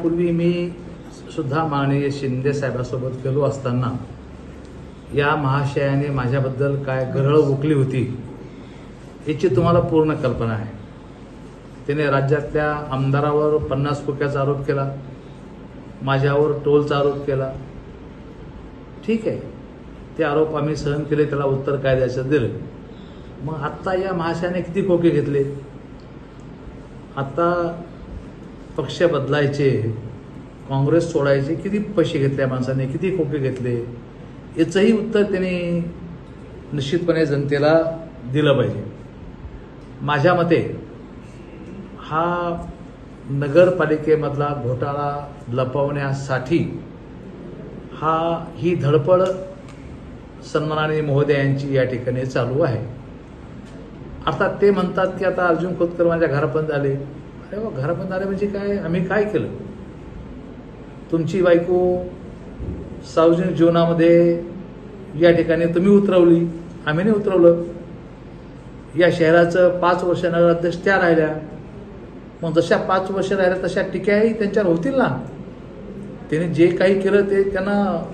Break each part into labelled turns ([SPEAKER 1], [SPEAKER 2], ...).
[SPEAKER 1] यापूर्वी मी सुद्धा माननीय शिंदे साहेबासोबत गेलो असताना या महाशयाने माझ्याबद्दल काय गरळ उकली होती याची तुम्हाला पूर्ण कल्पना आहे. त्याने राज्यातल्या आमदारावर पन्नास फुक्याचा आरोप केला माझ्यावर टोलचा आरोप केला. ठीक आहे ते आरोप आम्ही सहन केले त्याला उत्तर काय द्यायचं दिलं. मग आत्ता या महाशयाने किती खोके घेतले? आत्ता पक्ष बदलायचे काँग्रेस सोडायचे किती पैसे घेतले माणसाने किती खोके घेतले याचंही उत्तर त्यांनी निश्चितपणे जनतेला दिलं पाहिजे. माझ्या मते हा नगरपालिकेमधला घोटाळा लपवण्यासाठी हा ही धडपड सन्मानाने महोदयांची या ठिकाणी चालू आहे. अर्थात ते म्हणतात की आता अर्जुन खोतकर माझ्या घरापर्यंत आले. अरे वा घरापर्यंत आले म्हणजे काय? आम्ही काय केलं? तुमची बायको सार्वजनिक जीवनामध्ये या ठिकाणी तुम्ही उतरवली आम्ही नाही उतरवलं. या शहराचं पाच वर्ष नगराध्यक्ष त्या राहिल्या. मग जशा पाच वर्ष राहिल्या तशा टिक्याही त्यांच्यावर होतील ना? त्यांनी जे काही केलं ते त्यांना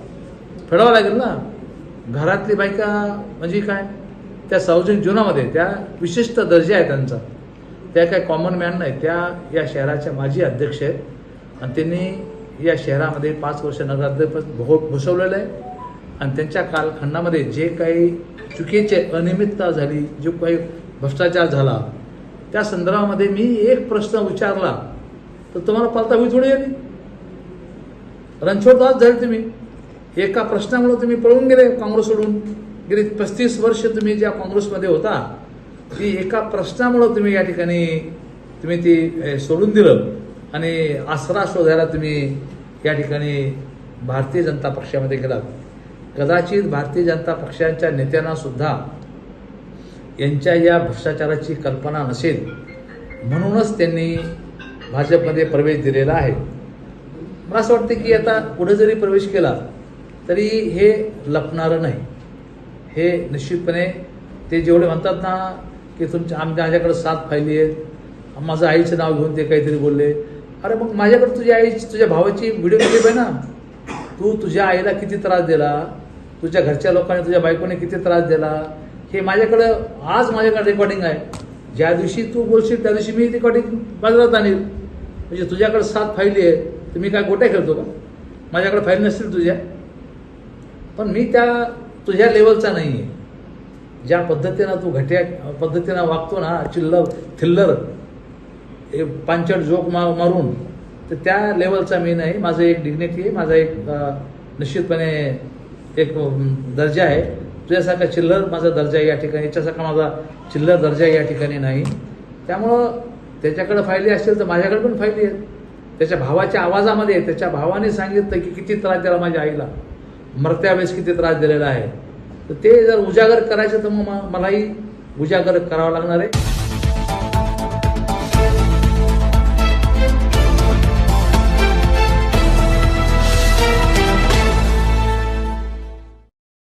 [SPEAKER 1] फेडावं लागेल ना? घरातली बायका म्हणजे काय? त्या सार्वजनिक जीवनामध्ये त्या विशिष्ट दर्जा आहे त्यांचा. त्या काय कॉमन मॅन नाही. त्या या शहराच्या माजी अध्यक्ष आहेत. आणि त्यांनी या शहरामध्ये पाच वर्ष नगराध्यक्ष भो भुसवलेलं आहे. आणि त्यांच्या कालखंडामध्ये जे काही चुकीचे अनियमितता झाली जो काही भ्रष्टाचार झाला त्या संदर्भामध्ये मी एक प्रश्न विचारला तर तुम्हाला पालता होई थोडी आली रणछोडदास झाले तुम्ही. एका प्रश्नामुळे तुम्ही पळून गेले काँग्रेस सोडून. गेली पस्तीस वर्ष तुम्ही ज्या काँग्रेसमध्ये होता की एका प्रश्नामुळं तुम्ही या ठिकाणी तुम्ही ती सोडून दिलं आणि आसरा शोधायला तुम्ही या ठिकाणी भारतीय जनता पक्षामध्ये गेलात. कदाचित भारतीय जनता पक्षाच्या नेत्यांना सुद्धा यांच्या या भ्रष्टाचाराची कल्पना नसेल. म्हणूनच त्यांनी भाजपमध्ये प्रवेश दिलेला आहे. मला असं वाटतं की आता पुढे जरी प्रवेश केला तरी हे लपणारं नाही. हे निश्चितपणे ते जेवढे म्हणतात ना की तुमच्या आमच्या माझ्याकडे सात फायली आहेत माझं आईचं नाव घेऊन ते काहीतरी बोलले. अरे मग माझ्याकडे तुझ्या आईची तुझ्या भावाची व्हिडिओ क्लिप आहे ना? तू तुझ्या आईला किती त्रास दिला? तुझ्या घरच्या लोकांनी तुझ्या बायकोने किती त्रास दिला? हे माझ्याकडं आज माझ्याकडे रेकॉर्डिंग आहे. ज्या दिवशी तू बोलशील त्या दिवशी मी रेकॉर्डिंग बाजारात आणील. म्हणजे तुझ्याकडे सात फायली आहेत मी काय गोट्या खेळतो का? माझ्याकडे फाईल नसतील तुझ्या. पण मी त्या तुझ्या लेवलचा नाही आहे ज्या पद्धतीनं तू घट्या पद्धतीनं वागतो ना चिल्लर थिल्लर हे पांचट जोक मा मारून तर त्या लेवलचा मी नाही. माझं एक डिग्निटी आहे माझा एक निश्चितपणे एक दर्जा आहे. तुझ्यासारखा चिल्लर माझा दर्जा या ठिकाणी याच्यासारखा माझा चिल्लर दर्जा या ठिकाणी नाही. त्यामुळं त्याच्याकडे फायली असतील तर माझ्याकडे पण फायली आहेत त्याच्या भावाच्या आवाजामध्ये त्याच्या भावाने सांगितलं की किती त्रास दिला माझ्या आईला. मरत्या वेळेस किती त्रास दिलेला आहे. तर ते जर उजागर करायचं तर मग मलाही उजागर करावं लागणार आहे.